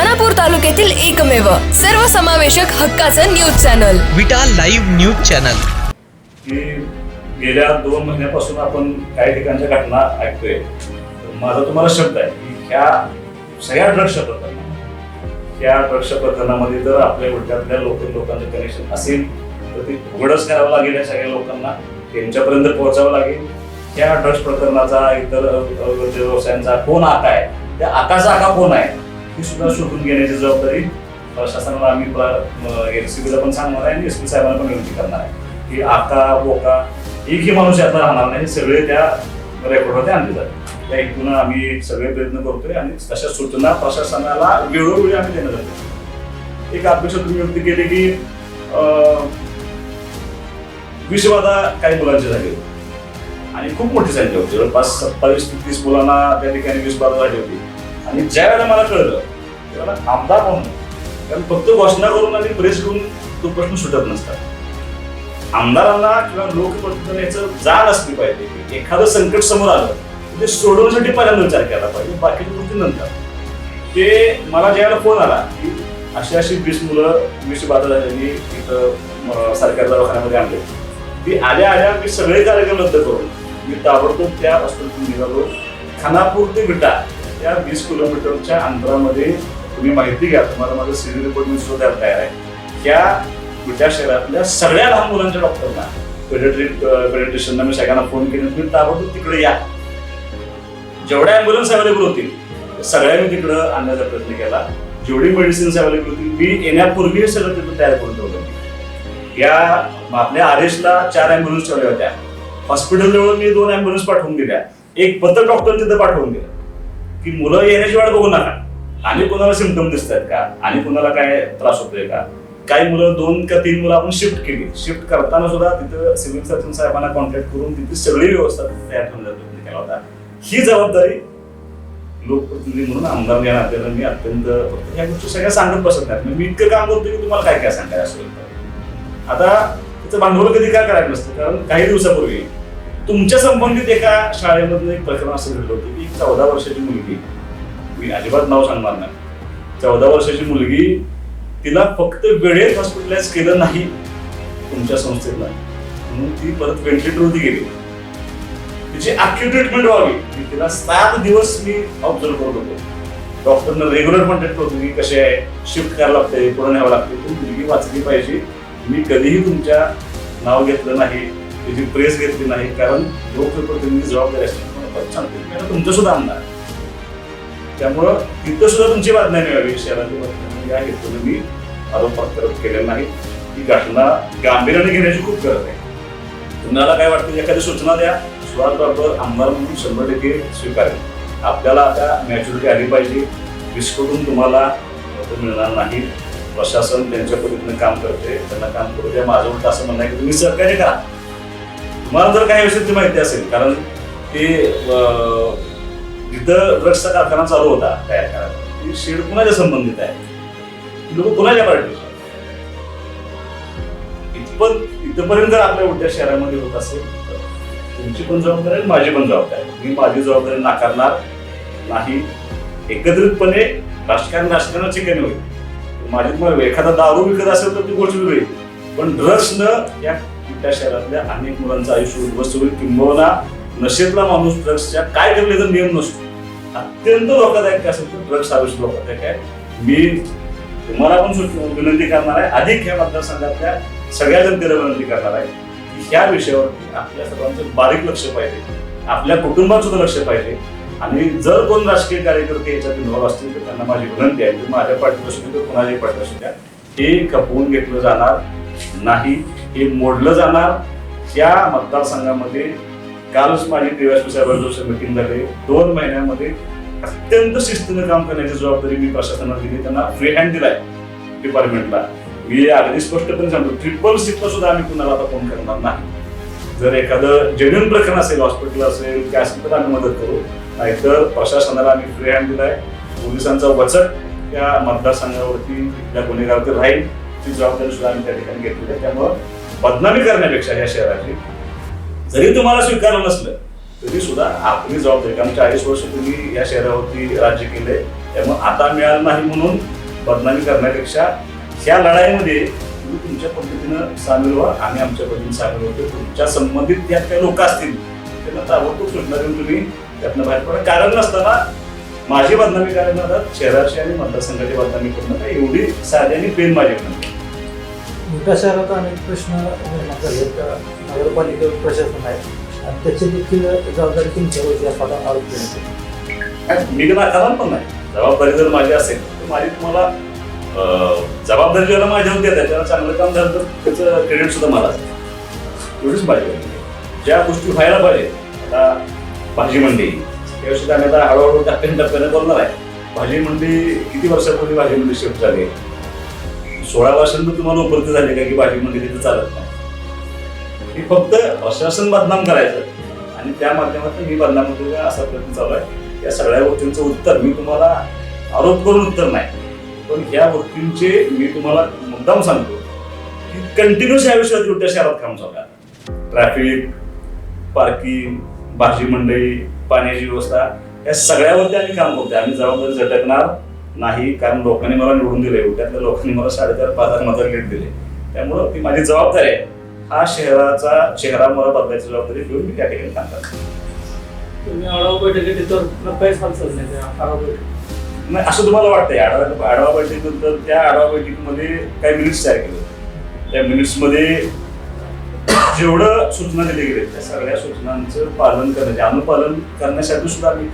खानापूर तालुक्यातील एकमेव सर्वसमावेशक हक्काचं news channel. Vita live news channel. की गेल्या दोन महिन्यापासून आपण काही ठिकाणच्या घटना ऐकतोय. तर माझा तुम्हाला शब्द आहे की ह्या सगळ्या ड्रग्सच्या प्रकरणात या ड्रग्सच्या प्रकरणामध्ये जर आपल्या उलट्यातल्या लोक लोकांचं कनेक्शन असेल तर ते उघडच करावं लागेल या सगळ्या लोकांना. त्यांच्यापर्यंत पोहोचावं लागेल. त्या ड्रग्स प्रकरणाचा इतर व्यवसायांचा कोण आका आहे? त्या आकाचा आका कोण आहे? ती सुद्धा शोधून घेण्याची जबाबदारी प्रशासनाला आम्ही एनसीबीला पण सांगणार आहे आणि एस पी साहेबांना पण विनंती करणार आहे की आका बोका एकही माणूस यातला राहणार नाही सगळे त्या रेकॉर्डमध्ये आणले जाते त्या हेतून आम्ही सगळे प्रयत्न करतोय आणि तशा सूचना प्रशासनाला वेळोवेळी आम्ही देण्यात जातो एक अपेक्षा तुम्ही व्यक्त केली की अं, विषबाधा काही मुलांची झाली होती. आणि खूप मोठी संख्या होती. जवळपास सत्तावीस ते तीस मुलांना त्या ठिकाणी विषबाधा झाली होती. आणि ज्या वेळेला मला कळलं त्याला आमदार म्हणून कारण फक्त घोषणा करून आणि प्रेस करून तो प्रश्न सुटत नसतात. आमदारांना किंवा लोकप्रतिनिधीचं जाण असली पाहिजे. एखादं संकट समोर आलं ते सोडवण्यासाठी पहिल्यांदा विचार केला पाहिजे. बाकीच्या गोष्टी नंतर. ते मला ज्यावेळेला फोन आला की अशी अशी वीस मुलं वीस बाधा झालेली इथं अं, सरकारी दवाखान्यामध्ये आणले. ती आल्या आल्या मी सगळे कार्यक्रम रद्द करून मी ताबडतोब त्या हॉस्पिटलतून निघालो. खानापूर ते विटा त्या वीस किलोमीटरच्या अंतरामध्ये तुम्ही माहिती घ्या तुम्हाला माझं सिव्हिल रिपोर्ट मी सुद्धा द्यायला तयार आहे. त्या विटा शहरातल्या सगळ्या लहान मुलांच्या डॉक्टरना पेडेट्रिक पेडिट्रिशियनना मी सगळ्यांना फोन केले तुम्ही ताबडतोब तिकडे या. जेवढ्या ॲम्ब्युलन्स अवेलेबल होतील सगळ्या मी तिकडं आणण्याचा प्रयत्न केला. जेवढी मेडिसिन्स अवेलेबल होती मी येण्यापूर्वी सगळं तिथं तयार करून ठेवलं या आपल्या आरेशला चार ॲम्ब्युलन्स ठेवल्या होत्या. हॉस्पिटल जवळ मी दोन ॲम्ब्युलन्स पाठवून दिल्या. एक पथक डॉक्टर तिथं पाठवून दिलं. की मुलं येण्याची वाट बघू नका. आणि कोणाला सिमटम दिसत आहेत का? आणि कोणाला काय त्रास होतोय का? काही मुलं दोन का तीन मुलं आपण शिफ्ट केली. शिफ्ट करताना सुद्धा तिथं सिव्हिल सर्जन साहेबांना कॉन्टॅक्ट करून तिथे सगळी व्यवस्था तयार ठेवण्याचा जातो केला होता. ही जबाबदारी लोकप्रतिनिधी म्हणून आमदार या नात्यानं मी अत्यंत ह्या गोष्टी सगळ्या सांगत बसत नाही मी इतकं काम करतो की तुम्हाला काय काय सांगायचं असेल आता त्याचं भांडवल कधी काय करायचं नसतं? कारण काही दिवसापूर्वी तुमच्या संबंधित एका शाळेमधून एक प्रकरण असं घडलं होतं की एक चौदा वर्षाची मुलगी मी अजिबात नाव सांगणार नाही. चौदा वर्षाची मुलगी तिला फक्त वेळेत हॉस्पिटलाइज केलं नाही तुमच्या संस्थेला. म्हणून ती परत व्हेंटिलेटरवरती गेली. तिची अख्खी ट्रीटमेंट व्हावी. मी तिला सात दिवस मी ऑब्झर्व करत होतो. डॉक्टरनं रेग्युलर कॉन्टॅक्ट करतो की कसे आहे शिफ्ट करायला लागते पुढे न्यावं लागते. ती मुलगी वाचली पाहिजे. मी कधीही तुमच्या नाव घेतलं नाही त्याची प्रेस घेतली नाही. कारण लोकप्रतिनिधी जबाबदारी असते. तुम्हाला तुमचं सुद्धा आमदार आहे. त्यामुळं तिथं सुद्धा तुमची बातम्या मिळावी शहराची बातम्या या हेतून मी आरोप प्रत्यारोप केलेला नाही. ही घटना गांभीर्याने घेण्याची खूप गरज आहे. तुम्हाला काय वाटतं एखादी सूचना द्या. स्वाद बाबर आमदार म्हणून शंभर टक्के स्वीकारेल. आपल्याला आता मॅच्युरिटी आली पाहिजे. विस्कटून तुम्हाला मिळणार नाही. प्रशासन त्यांच्या पद्धतीने काम करते त्यांना काम करू द्या. माझं उलट असं म्हणणं आहे की तुम्ही सहकार्य करा. तुम्हाला जर काही विषयी माहिती असेल. कारण ते जिथं ड्रग्सचा कारखाना चालू होता तयार करायला. ती शेड कुणाच्या संबंधित आहे? लोक कुणाच्या पार्टीचे इथपण इथपर्यंत जर आपल्या मोठ्या शहरामध्ये होत असेल तर तुमची पण जबाबदारी माझी पण जबाबदारी मी माझी जबाबदारी नाकारणार नाही. एकत्रितपणे राजकारण राजकारणाची काही होईल. माझी तुम्हाला एखादा दारू विकत असेल तर ती गोष्ट वेगळी पण ड्रग्सनं या उलट्या शहरातल्या अनेक मुलांचं आयुष्य उद्ध्वस्त होईल. किंबहुना नशेतला माणूस ड्रग्सच्या काय करले तर नियम नसतो. अत्यंत धोकादायक असेल तर ड्रग्स आयुष्य धोकादायक आहे. मी तुम्हाला पण सूच- विनंती करणार आहे. अधिक ह्या मतदारसंघातल्या सगळ्या जनतेला विनंती करणार आहे की ह्या विषयावरती आपल्या सर्वांचं बारीक लक्ष पाहिजे. आपल्या कुटुंबात सुद्धा लक्ष पाहिजे. आणि जर कोण राजकीय कार्यकर्ते याच्यात इन्व्हॉल्व्ह असतील तर त्यांना माझी विनंती आहे. की माझ्या पाठीत असू द्या तर कोणाच्याही पाठीत असू द्या हे खपवून घेतलं जाणार नाही. हे मोडलं जाणार. या मतदारसंघामध्ये कालच माझी डीवायसपी साहेबांची मिटिंग झाले. दोन महिन्यामध्ये अत्यंत शिस्तीनं काम करण्याची जबाबदारी मी प्रशासनाला दिली. त्यांना फ्री हँड दिलाय डिपार्टमेंटला मी अगदी स्पष्टपणे सांगतो ट्रिपल सीटला सुद्धा आम्ही कुणाला आता फोन करणार नाही. जर एखादं जेन्युन प्रकरण असेल हॉस्पिटल असेल काय असेल तर आम्ही मदत करू. नाहीतर प्रशासनाला आम्ही फ्री हँड दिलाय. पोलिसांचा वचक या मतदारसंघावरती त्या गुन्हेगारावरती राहील. ती जबाबदारी सुद्धा आम्ही त्या ठिकाणी घेतलेली आहे. त्यामुळं बदनामी करण्यापेक्षा या शहराची जरी तुम्हाला स्वीकारलं नसलं तरी सुद्धा आपली जबाबदारी कारण चाळीस वर्ष तुम्ही या शहरावरती राज्य केले त्यामुळे आता मिळालं नाही म्हणून बदनामी करण्यापेक्षा ह्या लढाईमध्ये तुम्ही तुमच्या पद्धतीनं सामील व्हा आम्ही आमच्या पद्धतीने सामील होतो तुमच्या संबंधित त्यात काही लोक असतील त्यांना ताबडतोब सूचना देऊन तुम्ही त्यातनं बाहेर पडा. कारण नसताना माझी बदनामी करायला शहराची आणि मतदारसंघाची बदनामी करणं काय एवढी साधी आणि प्रेम माझी मोठ्या शहरात अनेक प्रश्न निर्माण झाले नगरपालिका प्रशासन आहे आणि त्याची देखील जबाबदारी तुमच्यावरती असा आरोप केला आणि मी नाकारणार पण नाही. जबाबदारी जर माझी असेल तर माझी तुम्हाला जबाबदारी ज्याला माझ्यावर देत आहे त्याला चांगलं काम झालं तर त्याचं क्रेडिट सुद्धा मला एवढीच पाहिजे ज्या गोष्टी व्हायला पाहिजे आता भाजी मंडी या सुद्धा आम्ही आता हळूहळू टप्प्याने टप्प्याने बोलणार आहे. भाजी मंडी किती वर्षापूर्वी भाजी मंडी शिफ्ट झाली? सोळा वर्षांनी तुम्हाला उपलब्ध झाली का की भाजी मंदिर तिथे चालत नाही? हे फक्त प्रशासन बदनाम करायचं. आणि त्या माध्यमातून मी बदनाम होतो असा प्रयत्न चालू आहे. या सगळ्या गोष्टींचं उत्तर मी तुम्हाला आरोप करून उत्तर नाही. पण ह्या गोष्टींचे मी तुम्हाला मुद्दाम सांगतो की कंटिन्युअस या विषयात उलट्या शहरात काम चालू आहे. ट्रॅफिक पार्किंग भाजी मंडई पाण्याची व्यवस्था या सगळ्यावरती आम्ही काम करतोय. आम्ही जबाबदारी झटकणार नाही कारण लोकांनी मला निवडून दिले उलट्यातल्या लोकांनी मला साडेचार पाच हजार मतं लीड दिले. त्यामुळं ती माझी जबाबदारी आहे. हा शहराचा चेहरा मला बदलायची जबाबदारी घेऊन मी त्या ठिकाणी काम करतो नाही असं तुम्हाला वाटतंय. आढावा आढावा बैठकीनंतर त्या आढावा बैठकीमध्ये काही मिनिट्स तयार केले. त्या मिनिट्समध्ये जेवढं सूचना दिल्या गेल्या त्या सगळ्या सूचनांचं पालन करण्याचे अनुपालन करण्यासाठी सुद्धा आम्ही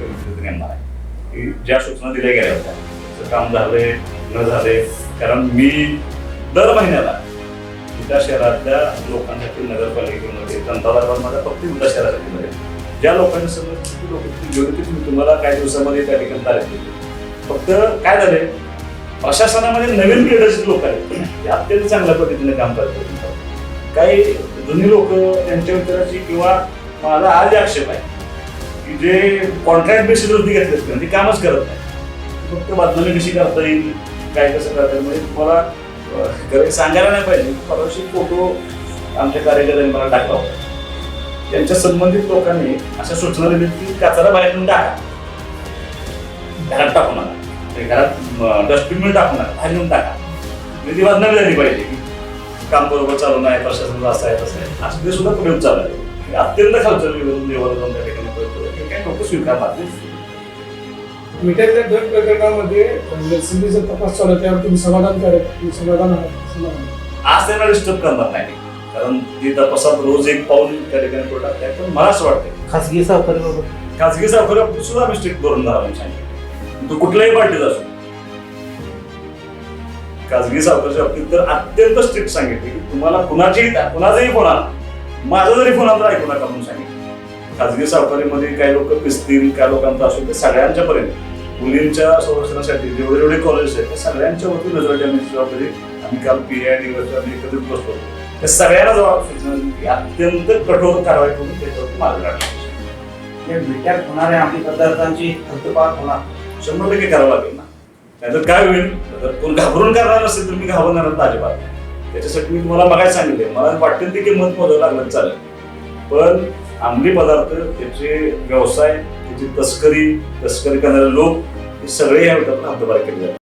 आहे की ज्या सूचना दिल्या गेल्या होत्या काम झाले न झाले कारण मी दर महिन्याला त्या शहरातल्या लोकांसाठी नगरपालिकेमध्ये जनता दरबार माझा फक्त उद्या शहरासाठी मध्ये ज्या लोकांच्या समोर लोक मी तुम्हाला काही दिवसामध्ये त्या ठिकाणी तारीख दिली फक्त काय झालंय प्रशासनामध्ये नवीन लिडरशिप लोक आहेत. ते अत्यंत चांगल्या पद्धतीने काम करतात. काही जुनी लोक त्यांच्या विचाराची किंवा माझा आज आक्षेप आहे की जे कॉन्ट्रॅक्ट बेसिसवरती घेतलेत किंवा ते कामच करत नाही. फक्त बातमी कशी करता येईल? काय कसं करता येईल? म्हणजे तुम्हाला घरी सांगायला नाही पाहिजे. परवाशी फोटो आमच्या कार्यकर्त्यांनी मला टाकला होता. त्यांच्या संबंधित लोकांनी अशा सूचना दिली की कचरा बाहेरून टाका. घरात टाकू नका. म्हणजे घरात डस्टबिन टाकू नका. बाहेरून टाका. म्हणजे ती बदनामी झाली पाहिजे की काम बरोबर चालू नाही प्रशासन असं आहे तसं आहे. असं ते सुद्धा पुढे चालू आहे? म्हणजे अत्यंत खालचं लेवल लेवल जाऊन त्या ठिकाणी कळतं काही लोक स्वीकारतात नाही. मिठाच्या दर प्रकरणामध्ये एलसीबीचा तपास चालू आहे त्यावर तुम्ही समाधान करत तुम्ही समाधान आहात. समाधान आज त्यांना डिस्टर्ब करणार नाही. कारण ती तपासात रोज एक पाऊल त्या ठिकाणी पुढे टाकते पण मला असं वाटतं खासगी सहकार्याबाबत खाजगी सावकाराबाबतीत सुद्धा आम्ही स्ट्रिक्ट करून धरायला सांगितलं तो कुठल्याही पार्टीत असो. खाजगी सावकाराच्या बाबतीत तर अत्यंत स्ट्रिक्ट सांगितले की तुम्हाला कुणाची कुणाचाही फोन आला माझा जरी फोन आला तर ऐकू नका म्हणून सांगितलं. खाजगी सावकारीमध्ये काही लोक पिसतील काही लोकांचा असो ते सगळ्यांच्या पर्यंत मुलींच्या संरक्षणासाठी जेवढे जेवढे कॉलेज आहेत त्या सगळ्यांच्या वरती नजर ठेवण्याची जबाबदारी आम्ही काल पी आय डी आम्ही एकत्रित बसलो. होतो. त्या सगळ्यांना जबाब सूचना दिली. की अत्यंत कठोर कारवाई करून त्याच्यावरती मार्ग काढला. मिठात होणाऱ्या अंमली पदार्थांची हद्दपार होणार. शंभर टक्के करावं लागेल ना. नाहीतर काय होईल? जर कोण घाबरून करणार असेल तर मी घाबरणार नाही अजिबात. त्याच्यासाठी मी तुम्हाला बघायला सांगितले. मला वाटेल ती किंमत मोजावं लागलं चालेल. पण अंमली पदार्थ त्याचे व्यवसाय त्याची तस्करी तस्करी करणारे लोक हे सगळे या विरोधात हद्दपार केले जातात